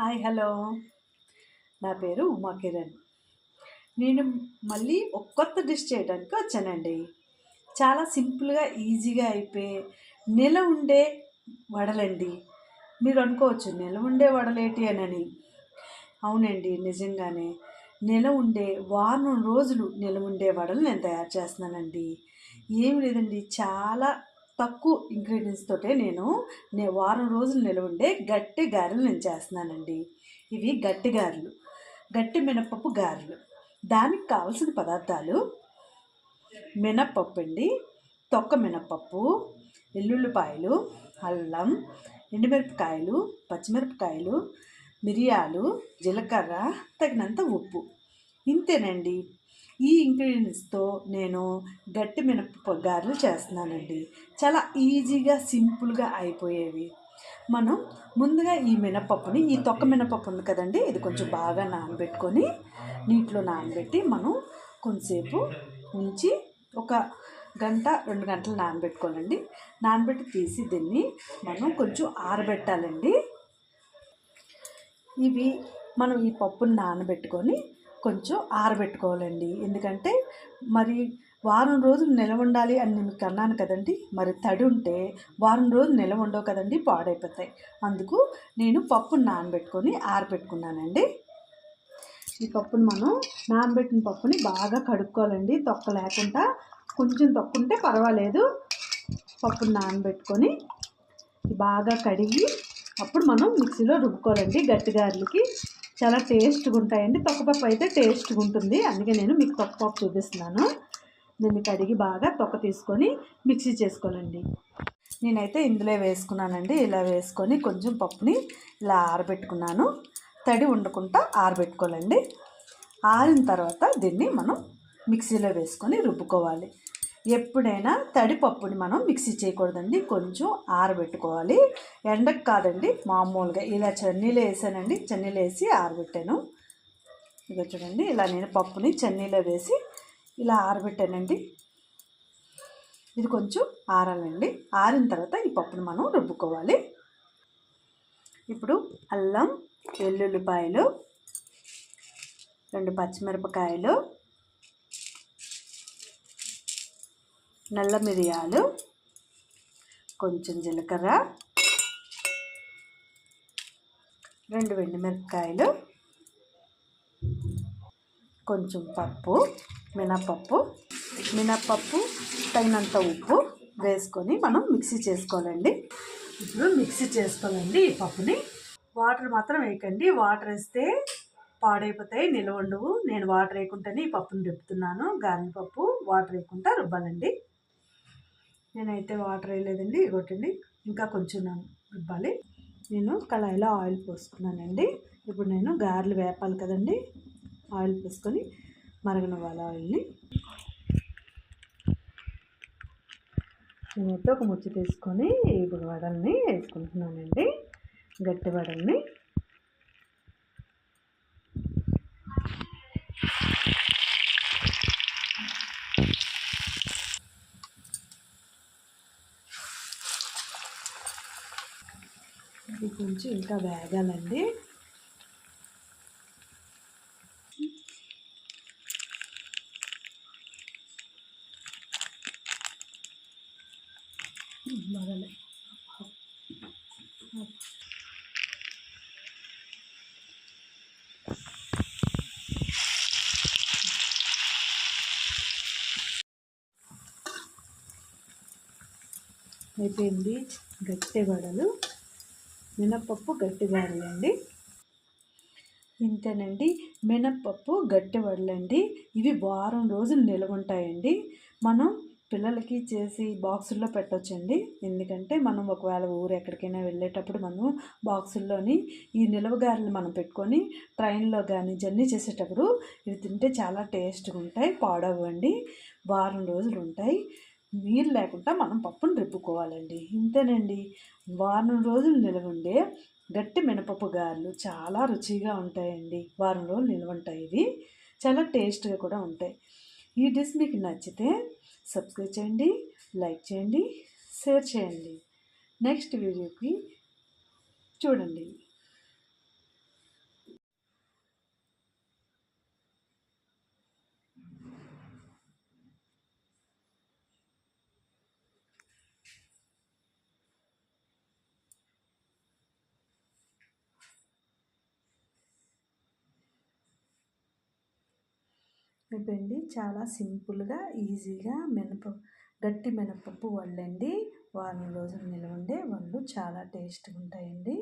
Hi hello. నా పేరు ఉమా కిరణ్. నేను మళ్ళీ ఒక కొత్త డిష్ చేయడానికి వచ్చానండి. చాలా సింపుల్గా ఈజీగా అయిపోయి నెల ఉండే వడలండి. మీరు అనుకోవచ్చు నెల ఉండే వడలేటి అనని. అవునండి నిజంగానే. నెల ఉండే వారం రోజులు నెల ఉండే వడలు నేను తయారు చేస్తున్నానండి. ఏమి లేదండి చాలా తక్కువ ఇంగ్రీడియంట్స్ తోటే నేను నే వారం రోజులు నిలవుండే గట్టి గారెలు నేను చేస్తున్నానండి. ఇవి గట్టి గారెలు. గట్టి మినపప్పు గారెలు. దానికి కావాల్సిన పదార్థాలు మినప్పప్పు అండి తొక్క మినప్పప్పు ఎల్లుల్లిపాయలు అల్లం ఎండుమిరపకాయలు పచ్చిమిరపకాయలు మిరియాలు జీలకర్ర తగినంత ఉప్పు. ఇంతేనండి. ఈ ఇంగ్రీడియంట్స్తో నేను గట్టి మినప గారెలు చేస్తున్నానండి. చాలా ఈజీగా సింపుల్గా అయిపోయేవి. మనం ముందుగా ఈ మినపప్పుని ఈ తొక్క మినపప్పు ఉంది కదండి ఇది కొంచెం బాగా నానబెట్టుకొని నీటిలో నానబెట్టి మనం కొంతసేపు ఉంచి ఒక గంట రెండు గంటలు నానబెట్టుకోవాలండి. నానబెట్టి తీసి దీన్ని మనం కొంచెం ఆరబెట్టాలండి. ఇవి మనం ఈ పప్పుని నానబెట్టుకొని కొంచెం ఆరబెట్టుకోవాలండి. ఎందుకంటే మరి వారం రోజులు నిలవ ఉండాలి అని మీకు అన్నాను కదండి. మరి తడి ఉంటే వారం రోజులు నిలవ ఉండవు కదండి పాడైపోతాయి. అందుకు నేను పప్పును నానబెట్టుకొని ఆరబెట్టుకున్నానండి. ఈ పప్పును మనం నానబెట్టిన పప్పుని బాగా కడుక్కోవాలండి. తొక్క లేకుండా కొంచెం తొక్కుంటే పర్వాలేదు. పప్పుని నానబెట్టుకొని బాగా కడిగి అప్పుడు మనం మిక్సీలో రుబ్బుకోవాలండి గట్టిగారులకి చాలా టేస్ట్గా ఉంటాయండి తొక్కపప్పు అయితే టేస్ట్గా ఉంటుంది అందుకే నేను మీకు తొక్కపప్పు చూపిస్తున్నాను. దీన్ని కడిగి బాగా తొక్క తీసుకొని మిక్సీ చేసుకోనండి. నేనైతే ఇందులో వేసుకున్నానండి. ఇలా వేసుకొని కొంచెం పప్పుని ఇలా ఆరబెట్టుకున్నాను. తడి ఉండకుండా ఆరబెట్టుకోవాలండి. ఆరిన తర్వాత దీన్ని మనం మిక్సీలో వేసుకొని రుబ్బుకోవాలి. ఎప్పుడైనా తడిపప్పుని మనం మిక్సీ చేయకూడదండి. కొంచెం ఆరబెట్టుకోవాలి. ఎండకు కాదండి మామూలుగా. ఇలా చన్నీలో వేసానండి. చన్నీలో వేసి ఆరబెట్టాను. ఇక చూడండి ఇలా నేను పప్పుని చన్నీలో వేసి ఇలా ఆరబెట్టానండి. ఇది కొంచెం ఆరాలండి. ఆరిన తర్వాత ఈ పప్పుని మనం రుబ్బుకోవాలి. ఇప్పుడు అల్లం వెల్లుల్లిపాయలు రెండు పచ్చిమిరపకాయలు నల్ల మిరియాలు కొంచెం జీలకర్ర రెండు మిరపకాయలు కొంచెం పప్పు మినపప్పు మినపప్పు తగినంత ఉప్పు వేసుకొని మనం మిక్సీ చేసుకోవాలండి. ఇప్పుడు మిక్సీ చేసుకోవాలండి ఈ పప్పుని. వాటర్ మాత్రం వేయకండి. వాటర్ వేస్తే పాడైపోతాయి నిల్వ ఉండవు. నేను వాటర్ వేయకుండానే ఈ పప్పుని రుబ్బుతున్నాను. గారెల పప్పు వాటర్ వేయకుండా రుబ్బాలండి. నేనైతే వాటర్ వేయలేదండి కొట్టండి ఇంకా కొంచెం ఇవ్వాలి నేను కళాయిలో ఆయిల్ పోసుకున్నానండి. ఇప్పుడు నేను గారెలు వేపాలి కదండి ఆయిల్ పోసుకొని మరగనివ్వాలి ఆయిల్ని. నేనైతే ఒక ముచ్చి తీసుకొని ఇప్పుడు వడల్ని వేసుకుంటున్నానండి గట్టి వడల్ని. ఇది కొంచెం ఇంకా వేగాలండి. అయిపోయింది గట్టి వడలు. మినప్పప్పు గట్టి గారెలండి ఇంతేనండి. మినప్పప్పు గట్టి వడలండి. ఇవి వారం రోజులు నిల్వ ఉంటాయండి మనం పిల్లలకి చేసి బాక్సుల్లో పెట్టొచ్చండి. ఎందుకంటే మనం ఒకవేళ ఊరు ఎక్కడికైనా వెళ్ళేటప్పుడు మనం బాక్సుల్లోని ఈ నిలవగారులు మనం పెట్టుకొని ట్రైన్లో కానీ జర్నీ చేసేటప్పుడు ఇవి తింటే చాలా టేస్ట్గా ఉంటాయి పాడవండి వారం రోజులు ఉంటాయి నీళ్ళు లేకుండా మనం పప్పును రుబ్బుకోవాలండి. ఇంతేనండి. వారం రోజులు నిలవండే గట్టి మినపప్పు గారెలు చాలా రుచిగా ఉంటాయండి. వారం రోజులు నిలవంటాయి ఇవి. చాలా టేస్ట్గా కూడా ఉంటాయి. ఈ డిష్ మీకు నచ్చితే సబ్స్క్రైబ్ చేయండి లైక్ చేయండి షేర్ చేయండి. నెక్స్ట్ వీడియోకి చూడండి. అయిపోయింది చాలా సింపుల్గా ఈజీగా మినప గట్టి మినపప్పు వళ్ళండి వారం రోజులు నిలవ ఉండే చాలా టేస్ట్గా ఉంటాయండి.